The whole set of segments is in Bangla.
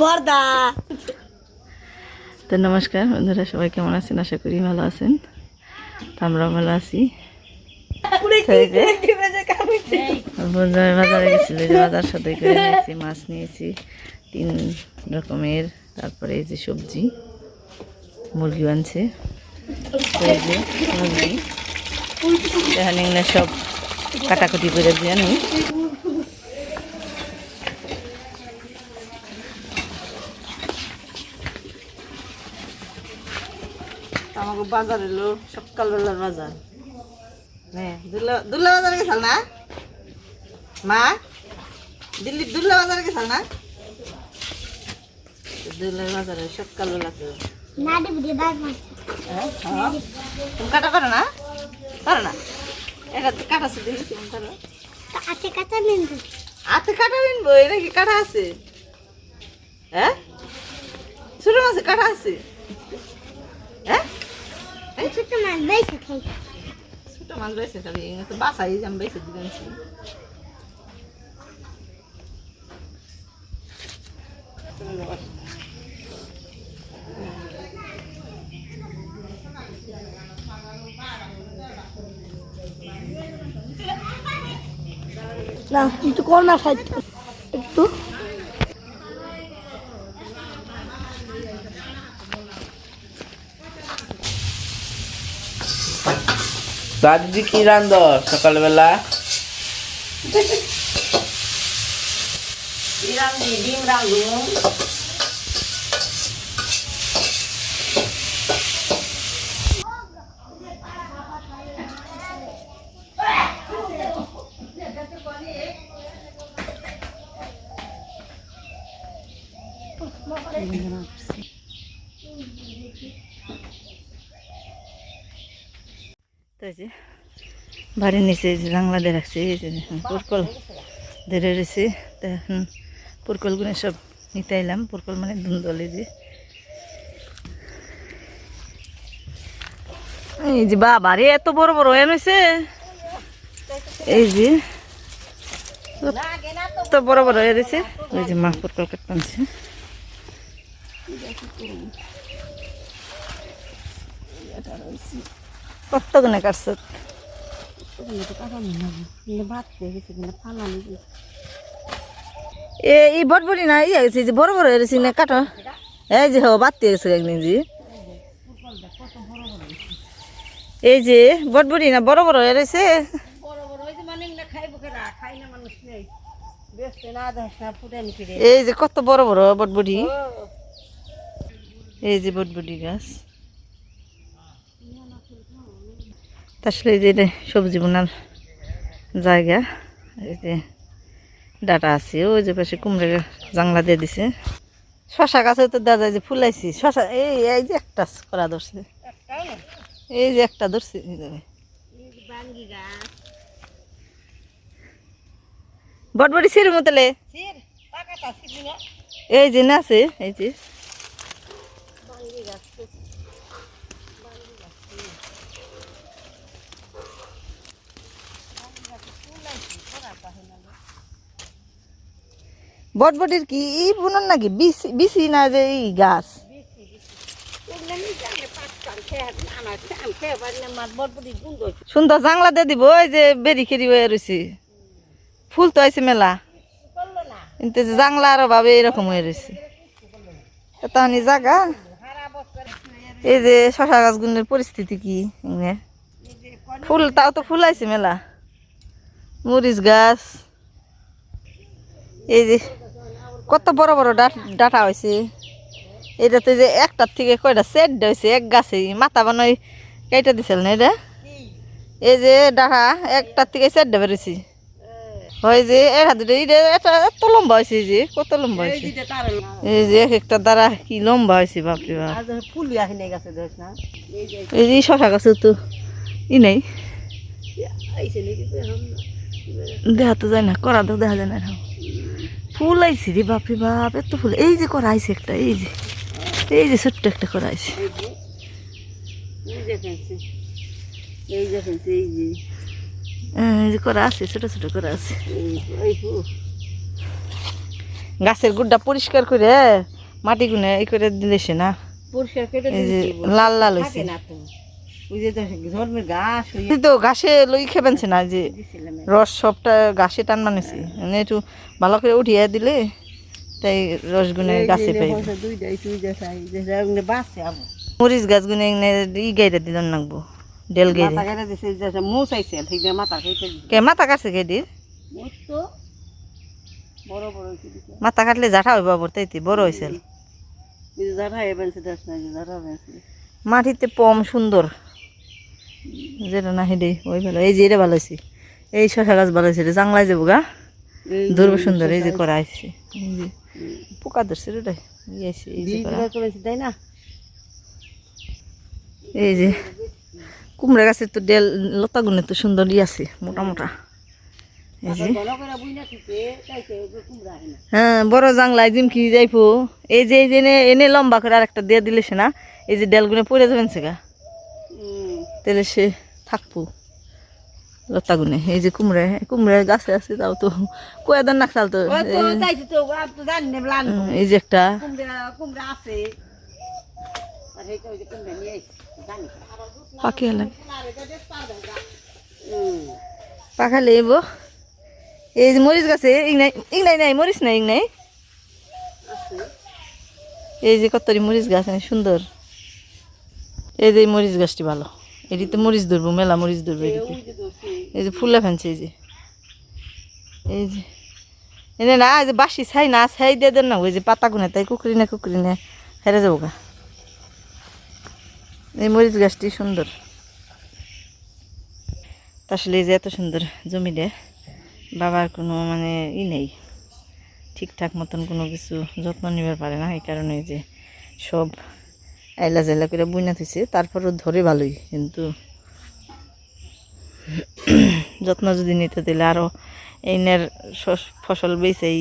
বর্দা। তো নমস্কার বন্ধুরা সবাই কেমন আছেন? আশা করি ভালো আছেন। তো আমরাও ভালো আছি। বন্ধুরা বাজারে গেছিল যে বাজার সাথে করে নিয়েছি মাছ নিয়েছি তিন রকমের। তারপরে এই যে সবজি মুরগি আনছে তো মুরগি এখানে সব। কাটাকুটি করে দিয়ে আমি আমাকে বাজার এলো সকালবেলার বাজার হ্যাঁ দুল্লা দুল্লা বাজারে গেছাল না মা দিল্লি দুল্লা বাজারে গেছাল না দুল্লার বাজারে সকালবেলা তো হ্যাঁ, হ্যাঁ। তুমি কাটা পারো না পারো না এটা তো কাটা আছে দেখি তুমি পারো হাতে কাটা বিনবো এটা কি কাটা আছে? হ্যাঁ? ছোট মাছে কাটা আছে? হ্যাঁ? ছোট মাছ বেছে খালি এগুলো তো বাসাই আমি বেছে দিবেন না একটু কর না সাইড। একটু। দাদি কি রান্ধ সকালবেলা? ডিম রাখব তো বাড়ির নিচে যে দিয়ে রাখছে, এই যে পুরকল ধরে রয়েছে। তো এখন পুরকলগুলো সব নিতে এলাম, পুরকল মানে ধুন্দলে যে। এই যে বাবা রে, এত বড় বড় হয়ে রয়েছে। এই যে, এত বড় বড় হয়ে রয়েছে। ওই যে মা পুরকল কাটপানছে কত কাটছে? এই না ইয়ে গেছে যে বড় বড় হয়েছে না কাটো? এই যে হো বাড়তে গেছে একদিন জি এই যে না বড় বড় হয়ে রয়েছে। এই যে কত বড় বড় বটবড়ি এই যে বটবড়ি গাছ। আসলে এই যে সবজি বোনার জায়গা এই যে ডাটা আছে ওই যে পাশে কুমড়ে জাংলা দিয়ে দিছে। শশা গাছে তো দাদা যে ফুলাইছি শশা এই এই যে একটা করা ধরছে। এই যে একটা ধরছে বটবটি সির মতলে? এই যে না আছে এই যে। বটবটির কি? ই বুনন নাকি? বিসি বিসি না যে এই গাছ? সুন্দর জাংলা দিয়ে দিব, ওই যে বেরি খেরি হয়ে রয়েছে ফুল তো আছে মেলা। কিন্তু জাংলা আরও ভাবে এরকম হয়ে রয়েছে তাহলে জাগা এই যে শশা গাছগুলোর পরিস্থিতি কি ফুল, তাও তো ফুল আছে মেলা। মরিচ গাছ। এই যে কত বড় বড় ডাট- হয়েছে এটাতে যে একটার থেকে কয়টা সেট হয়েছে এক গাছে মাথা বানাই কেটে দিছিল না এটা এই যে ডাটা একটার থেকে সেট বেরোছি হয় যে এটা দুটো এটা এটা এত লম্বা হয়েছে যে কত লম্বা হয়েছে এই যে এক একটা দ্বারা কি লম্বা হয়েছে বাপরে বাপ এই যে শশা গাছে তো ই নেই দেখা তো যায় না করা তো দেখা যায় না। ফুল আইছে রে বাপরে বাপ এত ফুল। এই যে করা আইছে একটা এই যে। এই যে ছোট্ট একটা করা আইছে করা আছে ছোট ছোট করা আছে গাছের গুড়টা পরিষ্কার করে মাটি গুনে এই করে দিলেছে না? পরিষ্কার করে লাল লাল হয়েছে। ওই যে তো জন্মের ঘাস তো ঘাসে লই খেবেনছে না যে দিছিলাম রস সবটা ঘাসে টান মানেছি মানে একটু ভালো করে উঠিয়ে দিলে তাই গাছে পাই মরিচ গাছ গুনে ই গাইরা দিল নাকবো ডেল দিছে কে মাথা কাটছে দিছে মাথা কাটলে জাঠা হইব আবার তাইতে বড় হয়েছে এই যে যারা এবেনছে দেশ না যে যারা এবেনছে মাটিতে পম সুন্দর। যেটা না হেডে ওই ভালো এই যে এটা ভালো হয়েছে এই শশা গাছ ভালো হয়েছে জাংলায় যাব গা ধরবো সুন্দর এই যে করা আসছে এই যে পোকা ধরছে করেছে তাই না এই যে কুমড়া গাছের তো ডেল লতা গুনে তো সুন্দর ই আছে মোটা মোটা এই যে হয় হ্যাঁ বড় জাংলায় জিমকি যাইবো এই যে এই যে এনে লম্বা করে আর একটা দিয়ে দিলে না এই যে ডেলগুনে পড়ে যাবেন সে গা তাহলে সে থাকব। লতা গুনে এই যে কুমড়া কুমড়া গাছে আছে তাও তো কয়েদার নাকসাল তো তো এই যে একটা পাখি হলাম পাখা লেব এই যে মরিচ গাছে ইংনাই ইংনাই নাই মরিচ নাই ইংনাই এই যে কতরি মরিচ গাছ সুন্দর। এই যে মরিচ গাছটি ভালো। এটিতে মরিচ ধরবো মেলা মরিচ ধরবো এটিতে এই যে ফুলে ফেনছে এই যে। এই যে। এনে না এই যে বাসি ছাই না ছাই দিয়ে দেন না ওই যে পাতা গুনে তাই কুকুরি না কুকুরি না হেরে যাব গা। এই মরিচ গাছটি সুন্দর। আসলে এই যে এত সুন্দর জমিতে বাবার কোনো মানে ই নেই। ঠিকঠাক মতন কোনো কিছু যত্ন নিবার পারে না এই কারণে এই যে সব আইলা জেলা করে বুনা থইছে, তারপরও ধরে ভালোই, কিন্তু যত্ন যদি নিতে দিলে আরও এইনের ফসল বেচেই,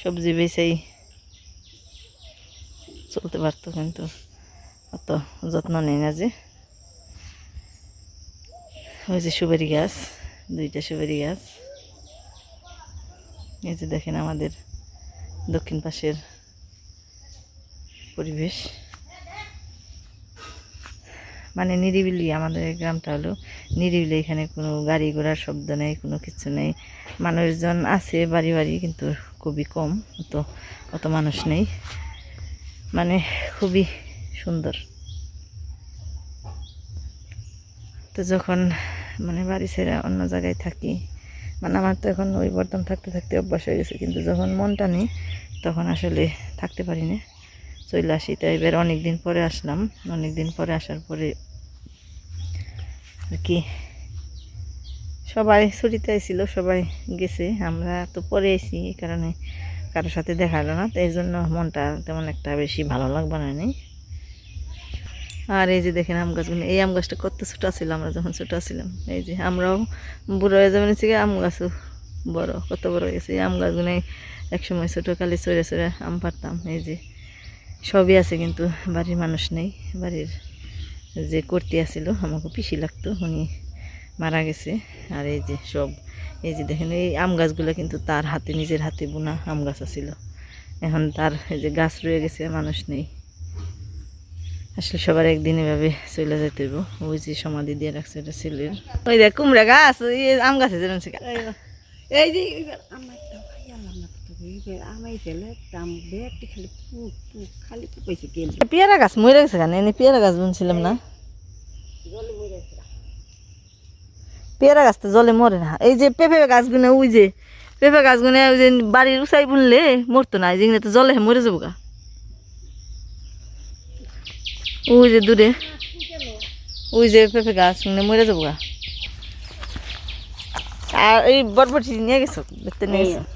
সবজি বেচেই চলতে পারতো, কিন্তু অত যত্ন নেই না যে। ওই যে সুপারি গাছ, দুইটা সুপারি গাছ। এই যে দেখেন আমাদের দক্ষিণ পাশের পরিবেশ। মানে নিরিবিলি আমাদের গ্রামটা হলো। নিরিবিলি এখানে কোনো গাড়ি ঘোড়ার শব্দ নেই, কোনো কিছু নেই। মানুষজন আছে, বাড়ি বাড়ি, কিন্তু খুবই কম। অত অত মানুষ নেই। মানে খুবই সুন্দর। তো যখন মানে বাড়ি ছেড়ে অন্য জায়গায় থাকি মানে আমার তো এখন ওই বর্তমান থাকতে থাকতে অভ্যাস হয়ে গেছে, কিন্তু যখন মনটা নেই, তখন আসলে থাকতে পারি না। চলে আসি, তাই এবার অনেক দিন পরে আসলাম। অনেক দিন পরে আসার পরে আর কি সবাই ছুটিতে আইছিল, সবাই গেছে। আমরা তো পরে আইছি, এই কারণে কারোর সাথে দেখা হলো না। তো এই জন্য মনটা তেমন একটা বেশি ভালো লাগবে না নেই আর এই যে দেখেন আম গাছগুলো, এই আম গাছটা কত ছোটো ছিল আমরা যখন ছোটো ছিলাম। এই যে আমরাও বুড়ো হয়ে যাবেন থেকে আম গাছও বড়, কত বড় গেছে। এই আম গাছগুলো এক সময় ছোটো কালে চড়ে চড়ে আম পারতাম। এই যে সবই আছে কিন্তু, বাড়ির মানুষ নেই, বাড়ির যে করতে আসছিল আমাকে পিসি লাগতো, উনি মারা গেছে। আর এই যে সব, এই যে দেখেন, এই আম গাছগুলো কিন্তু তার হাতে, নিজের হাতে বোনা আম গাছ আছিল। এখন তার এই যে গাছ রয়ে গেছে, মানুষ নেই। আসলে সবার একদিন এভাবে চলে যেতে হইব। ওই যে সমাধি দিয়ে রাখছে এটা ছেলের। ওই দেখ কুমড়া গাছ আম গাছে যেরকম এই যে পেয়ারা গাছ মরে গেছে কেন? এনে পেয়ারা গাছ বুনছিলাম না। পেয়ারা গাছ তো জলে মরে না। এই যে পেঁপে গাছগুলো ওই যে পেঁপে গাছগুলো ওই যে বাড়ির উঁচাই বুনলে মরতো না যেগুলো তো জলে মরে যাব গা। ওই যে দূরে ওই যে পেঁপে গাছগুলো মরে যাব গা। আর এই বরবটি নিয়ে গেছো? দেখতে নিয়ে গেছো?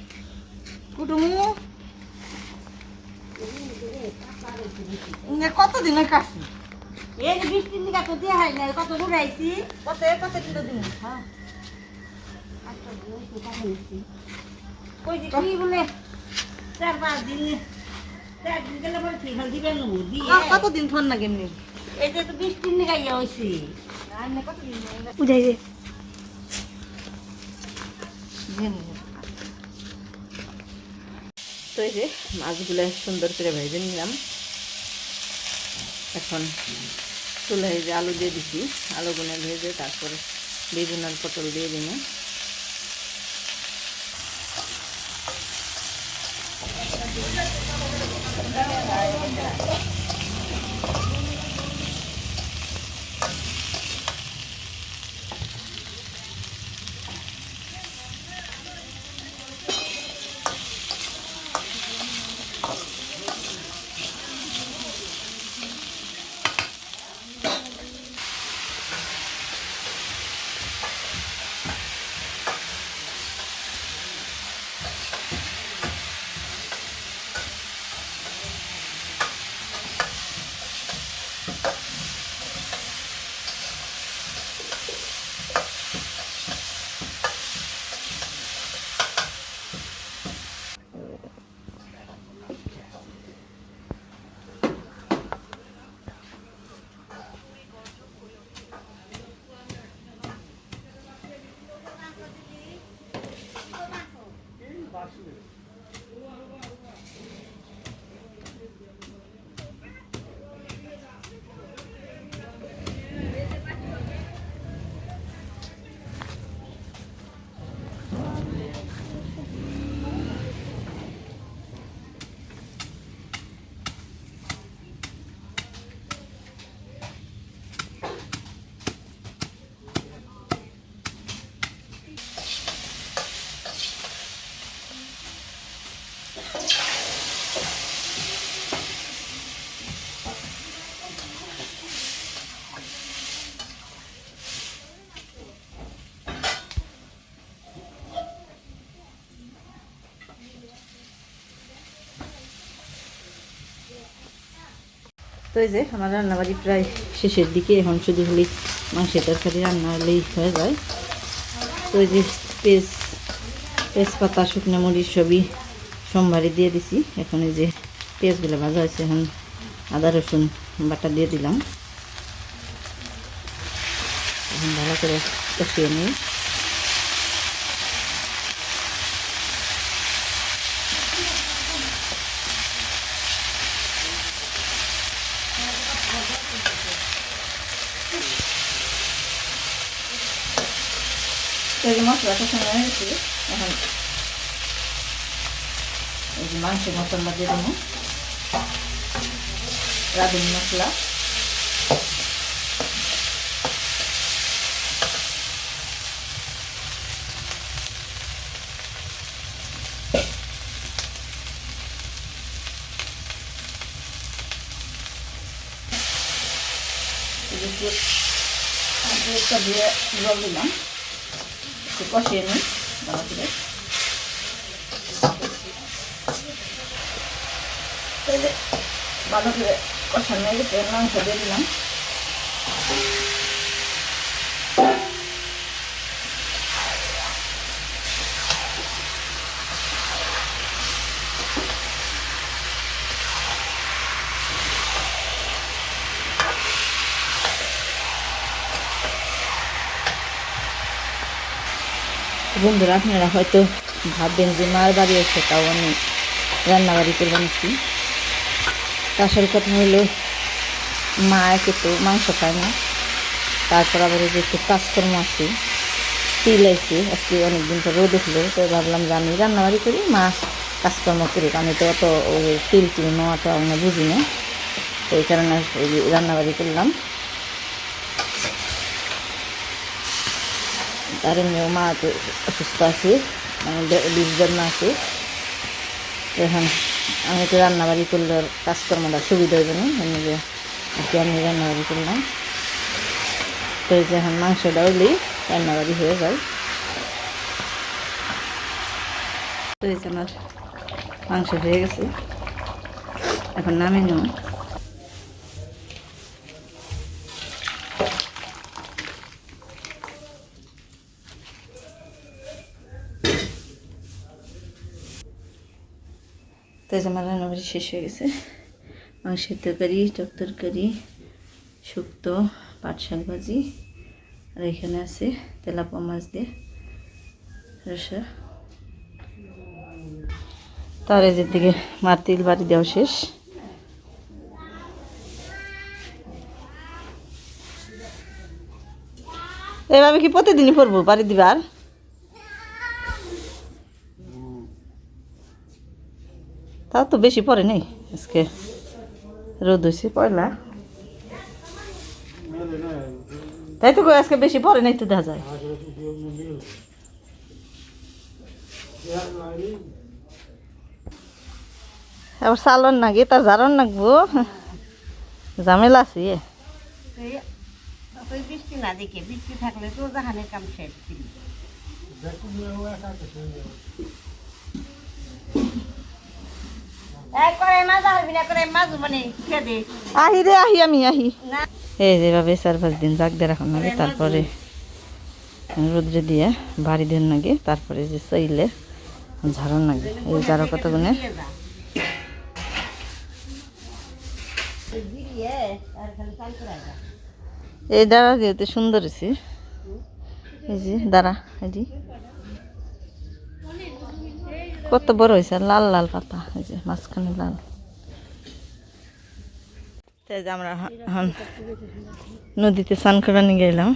কুটুমু। কতদিন কাটছি? এই যে বৃষ্টি নিকা তো দেওয়া হয় না কত ঘুরাইছি কত কত কিলো দিন? হ্যাঁ। কই যে কি বলে? চার পাঁচ দিন। চার দিন গেলে পরে ঠিক হল দিবেন দিয়ে। কতদিন ফোন না কেমনি? এই যে তো বৃষ্টি নিকাইয়া হয়েছি বুঝাই যে এই যে মাছগুলো সুন্দর করে ভেজে নিলাম। এখন চুলে যে আলু দিয়ে দিছি, আলুগুলো ভেজে তারপরে বেগুন আর পটল দিয়ে দিন তো এই যে আমার রান্নাবাড়ি প্রায় শেষের দিকে, এখন শুধু হলেই মাংসের তরকারি রান্না হলেই হয়ে যায়। তো এই যে পেঁচ তেজপাতা, শুকনো মরিচ সবই সোমবারে দিয়ে দিছি। এখন এই যে পেঁয়াজগুলো ভাজা হয়েছে, এখন আদা, রসুন বাটা দিয়ে দিলাম। এখন ভালো করে কষিয়ে নিই। তো এই যে মশলাটা সময় হয়েছে এখন এই যে মাংসের মশলা দিয়ে দেবো রাঁধুনি মশলা দিয়ে জল দিলাম একটু কষিয়ে নিই ভালো করে। ভালো করে কষানো গেছে মাংস দিয়ে দিলাম। বন্ধুরা, আপনারা হয়তো ভাববেন যে মার বাড়ি এসে তাও আমি রান্নাবাড়ি করে বানিয়েছি আসল কথা হলো, মা একে তো মাংস খায় না। তারপর আবার যে একটু কাজকর্ম আছে, তিল আছে, আজকে অনেকদিন পর রোদ উঠল, তো ভাবলাম যে আমি রান্নাবাড়ি করি, মা কাজকর্ম করুক। আমি তো অত ওই তিল টিল নেওয়াটা আমি বুঝি না, তো এই কারণে রান্নাবাড়ি করলাম। তার মা অসুস্থ আছে মানে বিষ জন্ম এখন আমি তো রান্নাবাড়ি করলে কাজকর্মটা সুবিধা হইবে না এমনি যে আর কি আমি রান্নাবাড়ি করলাম তো এই যে এখন মাংসটা হলেই রান্নাবাড়ি হয়ে যায় তো এই যে আমার মাংস হয়ে গেছে এখন নামিয়ে নেব তো এই আমার রান্নাবাড়ি শেষ হয়ে গেছে। মাংসের তরকারি, টক তরকারি, শুক্তো, পাট শাক ভাজি, আর এখানে আছে তেলাপা মাছ দিয়ে রসা। তার যে দিকে মার তিল বাড়ি দেওয়া শেষ। এভাবে কি প্রতিদিনই পড়ব বাড়ি দিবার? তাও তো বেশি পরে নেই। আজকে রোদ হয়েছে পয়লা তাই তো আজকে বেশি পরে নেই তো দেখা যায়। এবার চালন নাকি তার জারন নাকবো ঝামেলা আছে। বৃষ্টি না দেখে, বৃষ্টি থাকলে তো জাহানের কাম শেষ ছিল এই করে মাছ হারবি না করে মাছ মানে খেয়ে দে আহি রে আহি আমি আহি। এই যেভাবে চার পাঁচ দিন জাগ দিয়ে রাখার নাগে তারপরে রোদ্রে দিয়ে বাড়ি দেন নাগে তারপরে যে চাইলে ঝাড়ন নাগে এই ঝাড়ো কত গুণে দিয়ে যা। দিয়ে আর খালি চাল করে যা। এই দাঁড়া যেহেতু সুন্দর হয়েছে। এই যে দাঁড়া এই যে কত বড় হয়েছে? লাল লাল পাতা এই যে মাঝখানে লাল। আমরা এখন নদীতে স্নান করে নিয়ে গেলাম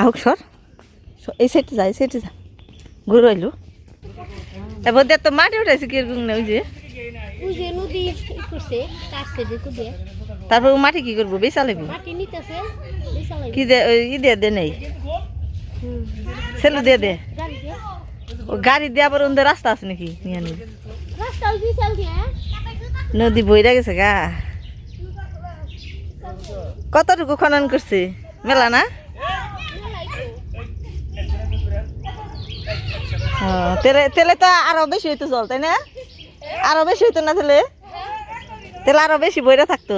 আহুক সর। এই সাইডে যা এই সাইডে যা। ঘুরে আইলো এবার তো মাটি উঠাইছে কীরকম না ওই যে? তারপর মাটি কি করব? নিতেছে বিশাল কি দে ই দিয়ে দে নেই? সেলু দে দিয়ে ও গাড়ি দিয়ে আবার ওদের রাস্তা আছে নাকি? নদী বইরা গেছে গা। কতটুকু খনন করছে? মেলা না? তেলে তেলে তো আরও বেশি হইতো জল তাই না? আরও বেশি হইতো না তেলে? তেলে আরও বেশি বইরা থাকতো।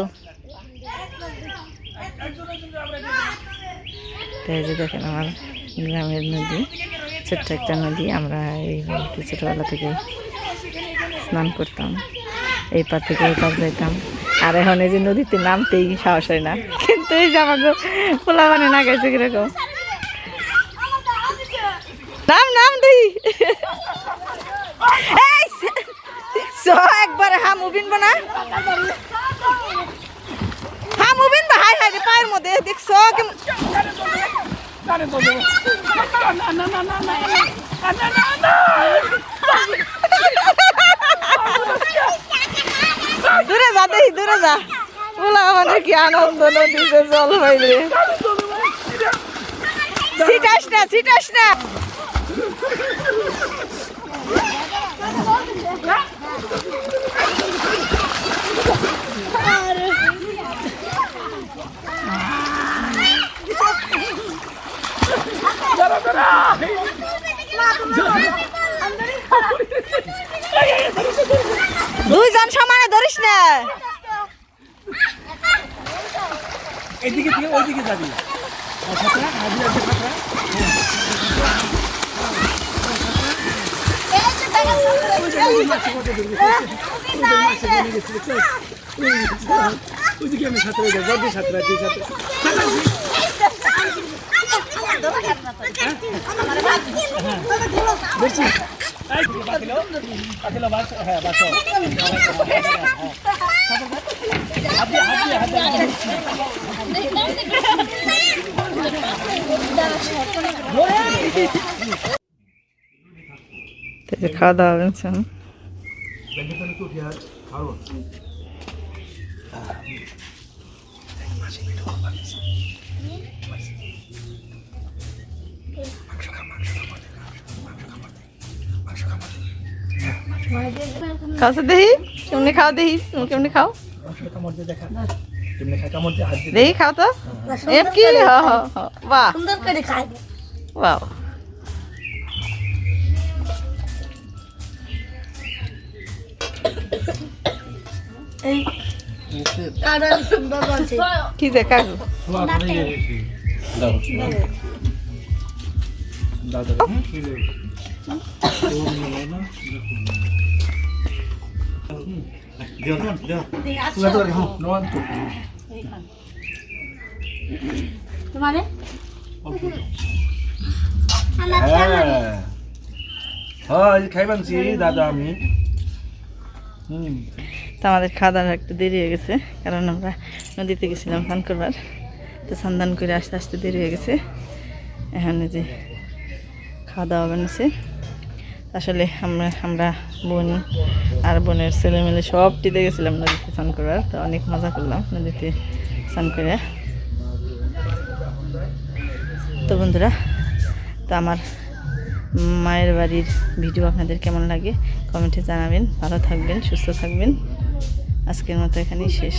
যে দেখেন আমার গ্রামের নদী। ছোট্ট একটা নদী, আমরা এই ছোটবেলা থেকে স্নান করতাম। এই পার থেকে এই পার যাইতাম। আর এখন এই যে নদীতে নামতেই সাহস হয় না। কিন্তু এই যে আমাকে পোলা মানে না গেছে কীরকম। নাম নাম স একবার হাম উবিন না হাম উবিন হাই হাই রে, পায়ের মধ্যে দেখছ কেমন দূরে যা দেখি দূরে যা। ওলা আমাদের কি আনন্দ নদীতে জল হইলে সিটাস না সিটাস না। দুইজন সমানে ধরিস না এদিকে থেকে ওইদিকে যাবি ওইদিকে আমি ছাত্র যাবি ছাত্র যে ছাত্র দেখছি পাখিলো পাখিলো বাস হ্যাঁ বাস হাত দিয়ে হাত দিয়ে হাত দিয়ে খাওয়া দাওয়া করছেন খাওয়া দেহি? কেমনি খাও দেহি? তুমি কেমনি খাও? দেহি খাও তো। এম কি হ হ বাহ। সুন্দর করে তোমারে? আমাদের খাওয়া দাওয়া একটু দেরি হয়ে গেছে, কারণ আমরা নদীতে গেছিলাম স্নান করবার। তো স্নান করে আস্তে আস্তে দেরি হয়ে গেছে। এখন যে খাওয়া দাওয়া বানিয়েছে। আসলে আমরা আমরা বোন আর বোনের ছেলে মেলে সব টিতে গেছিলাম নদীতে স্নান করার, তো অনেক মজা করলাম নদীতে স্নান করে। তো বন্ধুরা, তো আমার মায়ের বাড়ির ভিডিও আপনাদের কেমন লাগে কমেন্টে জানাবেন। ভালো থাকবেন, সুস্থ থাকবেন। আজকের মতো এখানেই শেষ।